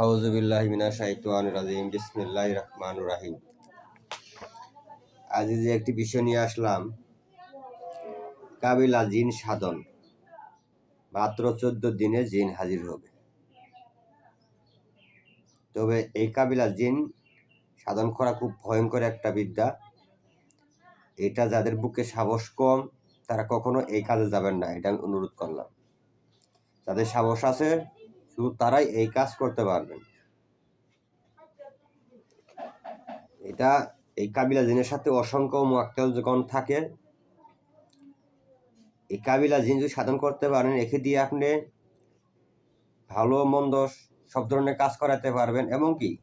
আউজুবিল্লাহ মিনা শাহিতান রাজিম যে একটি বিষয় নিয়ে আসলাম, কাবিলা জিন সাধন। মাত্র চোদ্দ দিনে জিন হাজির হবে। তবে এই কাবিলা জিন সাধন করা খুব ভয়ঙ্কর একটা বিদ্যা। এটা যাদের বুকে সাহস কম, তারা কখনো এই কাজে যাবেন না, এটা আমি অনুরোধ করলাম। যাদের সাহস আছে শুধু তারাই এই কাজ করতে পারবেন। এটা এই কাবিলা জিনের সাথে অসংখ্য মোয়াক্কেল যখন থাকে, এই কাবিলা জিন যদি সাধন করতে পারেন, একে দিয়ে আপনি ভালো, মন্দ সব ধরনের কাজ করাতে পারবেন। এবং কি?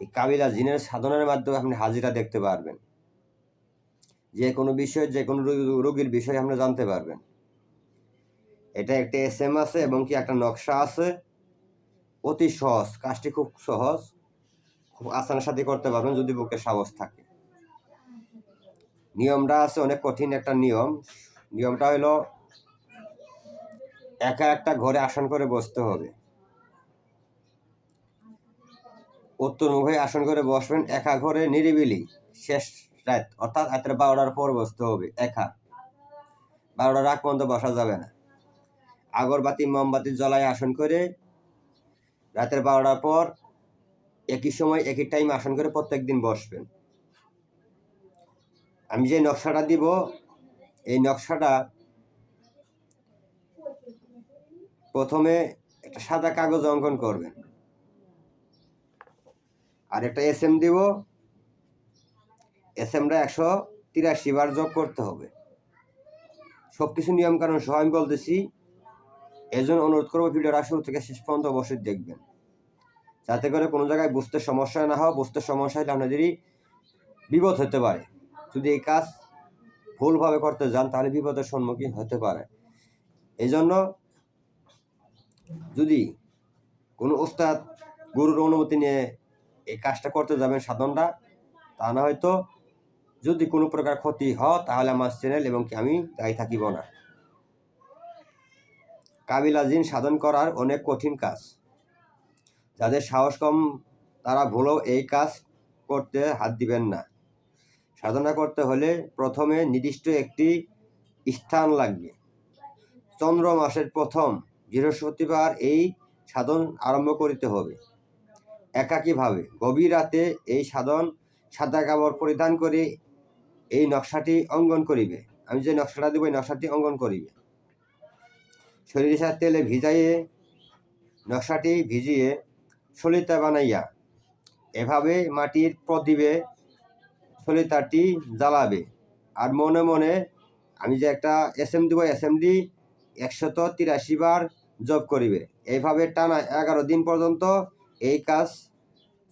এই কাবিলা জিনের সাধনের মাধ্যমে আপনি হাজিরা দেখতে পারবেন। যে কোনো বিষয়ে, যে কোনো রোগী- রোগীর বিষয়ে আপনি জানতে পারবেন। এটা একটা এস এম আছে এবং কি একটা নকশা আছে। অতি সহজ, কাজটি খুব সহজ। খুব আসানের সাথে করতে পারবেন যদি বুকে সাহস থাকে। নিয়মটা আছে অনেক কঠিন একটা নিয়ম। নিয়মটা হলো একা একটা ঘরে আসন করে বসতে হবে। উত্তর মুখে আসন করে বসবেন, একা ঘরে নিরিবিলি, শেষ রাত, অর্থাৎ রাতের বারোটার পর বসতে হবে, একা। বারোটার আগ পর্যন্ত বসা যাবে না। আগরবাতি, মোমবাতি জ্বলায় আসন করে। রাতের বারোটার পর একই সময়, একই টাইম আসন করে প্রত্যেক দিন বসবেন। আমি যে নকশাটা দিব, এই নকশাটা প্রথমে একটা সাদা কাগজ অঙ্কন করবেন। আর একটা এস এম দিব। এস এমটা একশো তিরাশি বার যোগ করতে হবে। সব কিছু নিয়মকানুন সহ আমি বলতেছি এজন্য অনুরোধ করব ভিডিওটা শুরু থেকে শেষ পর্যন্ত অবশ্যই দেখবেন। যাতে করে কোনো জায়গায় বুঝতে সমস্যা না হয় বুঝতে সমস্যা হলে আপনাদেরই বিপদ হতে পারে। যদি এই কাজ ভুলভাবে করতে যান, তাহলে বিপদের সম্মুখীন হতে পারে। এই জন্য যদি কোনো ওস্তাদ গুরুর অনুমতি নিয়ে এই কাজটা করতে যাবেন সাধনটা, তা না হয়তো যদি কোনো প্রকার ক্ষতি হয় তাহলে আমার চ্যানেল এবং কি আমি দায়ী থাকিব না। কাবিলা জিন সাধন করার অনেক কঠিন কাজ। যাদের সাহস কম, তারা ভুলেও এই কাজ করতে হাত দিবেন না। সাধনা করতে হলে প্রথমে নির্দিষ্ট একটি স্থান লাগবে। চন্দ্র মাসের প্রথম বৃহস্পতিবার এই সাধন আরম্ভ করিতে হবে। একাকীভাবে গভীর রাতে এই সাধন সাদা কাপড় পরিধান করে এই নকশাটি অঙ্কন করিবে। আমি যে নকশাটা দেবো, এই নকশাটি অঙ্কন করিবে। সরিষার তেলে ভিজাইয়ে, নকশাটি ভিজিয়ে সলিতা বানাইয়া, এভাবে মাটির প্রদীপে সলিতাটি জ্বালাবে। আর মনে মনে আমি যে একটা এম দিব ডি একশত তিরাশি বার জব করিবে এইভাবে টানা এগারো দিন পর্যন্ত এই কাজ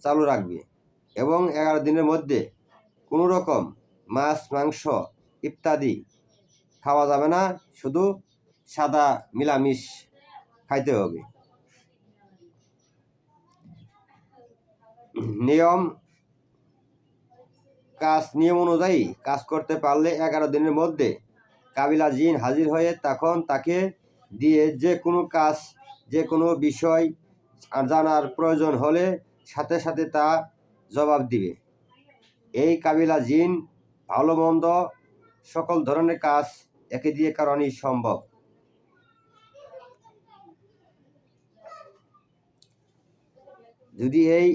চালু রাখবে। এবং এগারো দিনের মধ্যে কোনো রকম মাছ, মাংস ইত্যাদি খাওয়া যাবে না, শুধু সাদা মিলামিশ খাইতে হবে। নিয়ম, কাজ, নিয়ম অনুযায়ী কাজ করতে পারলে এগারো দিনের মধ্যে কাবিলা জিন হাজির হয়ে তখন তাকে দিয়ে যে কোনো কাজ, যে কোনো বিষয় জানার প্রয়োজন হলে সাথে সাথে তা জবাব দিবে। এই কাবিলা জিন ভালো মন্দ সকল ধরনের কাজ একে দিয়ে কারণই সম্ভব। যদি এই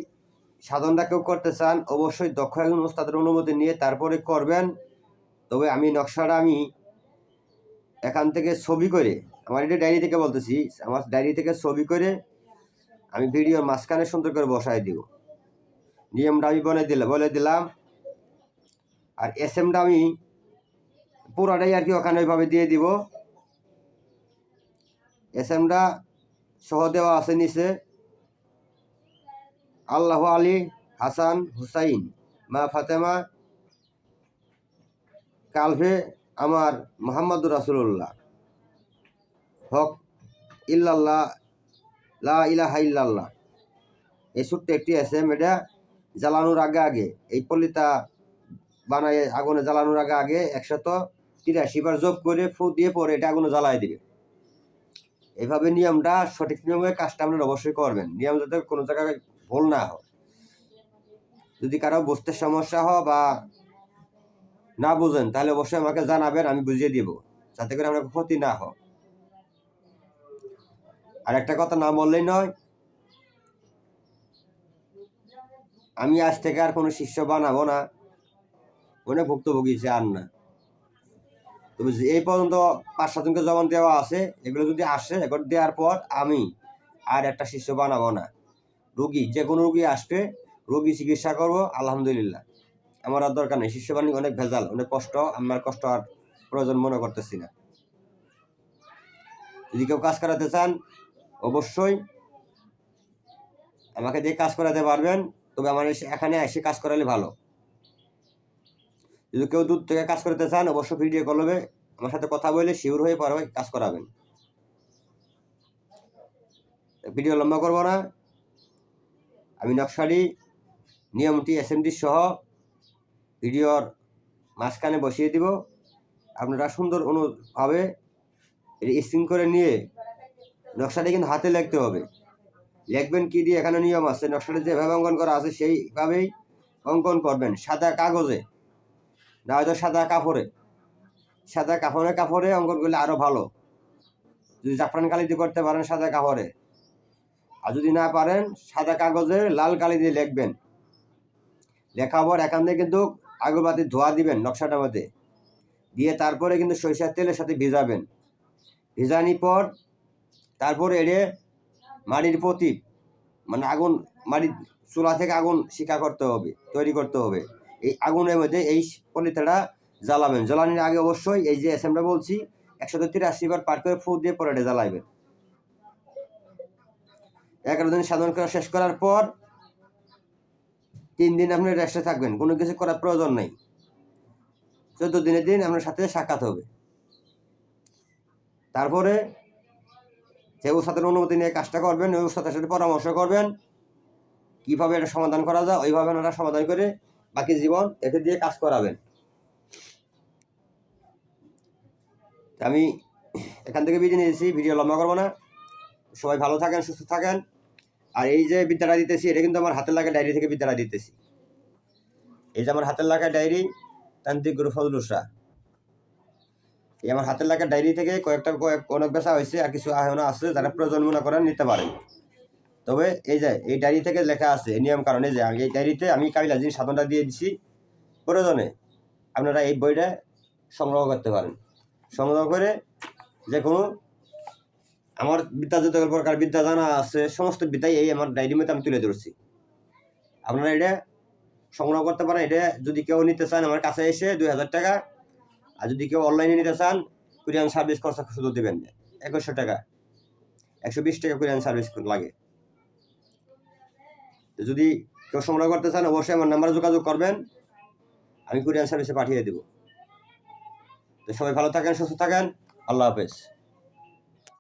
সাধনটা কেউ করতে চান, অবশ্যই দক্ষ একজন উস্তাদের অনুমতি নিয়ে তারপরে করবেন। তবে আমি নকশাটা আমি এখান থেকে ছবি করে, আমার এটা ডায়েরি থেকে বলতেছি, আমার ডায়েরি থেকে ছবি করে আমি ভিডিওর মাঝখানে সুন্দর করে বসাই দিব। নিয়মটা আমি বলে দিলাম বলে দিলাম। আর এস এমটা আমি পুরোটাই আর কি ওখানে ওইভাবে দিয়ে দিব। এস এমটা সহ দেওয়া আছে নিচে। আল্লাহ আলী, হাসান, হুসাইন। মা ফাতেমা, কালভে আমার মোহাম্মদুর রাসুল্লাহ হক ইল্লাল্লাহ, লা ইলাহা ইল্লাল্লাহ। এই ছোট্ট একটি আছে এটা জ্বালানোর আগে আগে। এই পল্লিতা বানায়, আগুনে জ্বালানোর আগে আগে একশত তিরাশি বার যোগ করে ফু দিয়ে পরে এটা আগুনে জ্বালায় দিবে। এইভাবে নিয়মটা সঠিক নিয়মে কাজটা আপনারা অবশ্যই করবেন। নিয়ম যাতে কোনো জায়গায় ভুল না হয়। যদি কারও বুঝতে সমস্যা হয় বা না বুঝেন, তাহলে অবশ্যই আমাকে জানাবেন, আমি বুঝিয়ে দিব, যাতে করে আপনার ক্ষতি না হোক আর একটা কথা না বললেই নয়, আমি আজ থেকে আর কোনো শিষ্য বানাবো না অনেক ভুক্তভোগী সে আর না। তবে এই পর্যন্ত পাঁচ সাতজনকে জবান দেওয়া আছে, এগুলো যদি আসে এগুলো দেওয়ার পর আমি আর একটা শিষ্য বানাবো না। রুগী, যে কোনো রুগী আসবে, রুগী চিকিৎসা করব, আলহামদুলিল্লাহ। আমার আর দরকার নেই, শিষ্য বাণী অনেক ভেজাল, অনেক কষ্ট, আমার কষ্ট আর প্রয়োজন মনে করতেছি না। যদি কেউ কাজ করাতে চান, অবশ্যই আমাকে দিয়ে কাজ করাতে পারবেন, তবে আমার এখানে এসে কাজ করালে ভালো। যদি কেউ দূর থেকে কাজ করতে চান, অবশ্যই ভিডিও কল হবে। আমার সাথে কথা বলে শিওর হয়ে পরে কাজ করাবেন। ভিডিও লম্বা করব না। আমি নকশালি, নিয়মটি এসএমডি সহ ভিডিওর মাঝখানে বসিয়ে দিব। আপনারা সুন্দর অনুভাবে স্ক্রিন করে নিয়ে নকশাটি কিন্তু হাতে লিখতে হবে। লিখবেন কি দিয়ে? এখানে নিয়ম আছে। নকশাটি যেভাবে অঙ্কন করা আছে সেইভাবেই অঙ্কন করবেন। সাদা কাগজে না হয়তো সাদা কাপড়ে। সাদা কাপড়ে কাপড়ে অঙ্কন করলে আরও ভালো। যদি জাফরান কালি দিয়ে করতে পারেন সাদা কাপড়ে। আর যদি না পারেন, সাদা কাগজে লাল কালি দিয়ে লিখবেন। লেখা পর এখান থেকে কিন্তু আগরবাতি ধোয়া দিবেন নকশাটা মধ্যে দিয়ে তারপরে কিন্তু সরিষার তেলের সাথে ভিজাবেন। ভিজানি পর তারপর এড়ে মাটির প্রতীপ মানে আগুন মাটির চুলা থেকে আগুন শিকা করতে হবে, তৈরি করতে হবে। এই আগুনের মধ্যে এই পলিথাটা জ্বালাবেন। জ্বালানোর আগে অবশ্যই এই যে এসএমটা বলছি একশো তিরাশি বার পার করে ফু দিয়ে পরে জ্বালাইবেন। এগারো দিন সাধন করা শেষ করার পর তিন দিন আপনি রেস্টে থাকবেন, কোনো কিছু করার প্রয়োজন নেই। চোদ্দ দিনের দিন আপনার সাথে সাক্ষাৎ হবে। তারপরে যে উস্তাদের অনুমতি নিয়ে কাজটা করবেন, ওই উস্তাদের সাথে পরামর্শ করবেন, কীভাবে এটা সমাধান করা যায়, ওইভাবে ওনারা সমাধান করে বাকি জীবন একে দিয়ে কাজ করাবেন। আমি এখান থেকে বিদায় নিয়েছি ভিডিও লম্বা করব না। সবাই ভালো থাকেন, সুস্থ থাকেন। আর এই যে বিদ্যাটা দিতেছি, এটা কিন্তু আমার হাতের লাগা ডায়েরি থেকে বিদ্যাটা দিতেছি। এই যে আমার হাতের লাগা ডায়েরি, তান্ত্রিক গুরু ফজলুর শাহ এই আমার হাতের লাগা ডায়েরি থেকে কয়েকটা কয়েক অনেক বেচা হয়েছে, আর কিছু আহনা আছে যারা প্রয়োজন মনে করেন নিতে পারেন। তবে এই যে, এই ডায়েরি থেকে লেখা আছে নিয়ম কারণে যে এই ডায়েরিতে আমি কাবিলা জিনিস সাধনটা দিয়ে দিছি। প্রয়োজনে আপনারা এই বইটা সংগ্রহ করতে পারেন। সংগ্রহ করে যে কোনো আমার বিদ্যা যত প্রকার বিদ্যা জানা আছে, সমস্ত বিদ্যাই এই আমার ডায়েরির মধ্যে আমি তুলে ধরছি। আপনারা এটা সংগ্রহ করতে পারেন। এটা যদি কেউ নিতে চান আমার কাছে এসে দুই হাজার টাকা। আর যদি কেউ অনলাইনে নিতে চান, কুরিয়ান সার্ভিস খরচা শুধু দেবেন একুশশো টাকা। একশো বিশ টাকা কুরিয়ান সার্ভিস লাগে। তো যদি কেউ সংগ্রহ করতে চান, অবশ্যই আমার নাম্বারে যোগাযোগ করবেন। আমি কুরিয়ান সার্ভিসে পাঠিয়ে দেবো। তো সবাই ভালো থাকেন, সুস্থ থাকেন। আল্লাহ হাফেজ।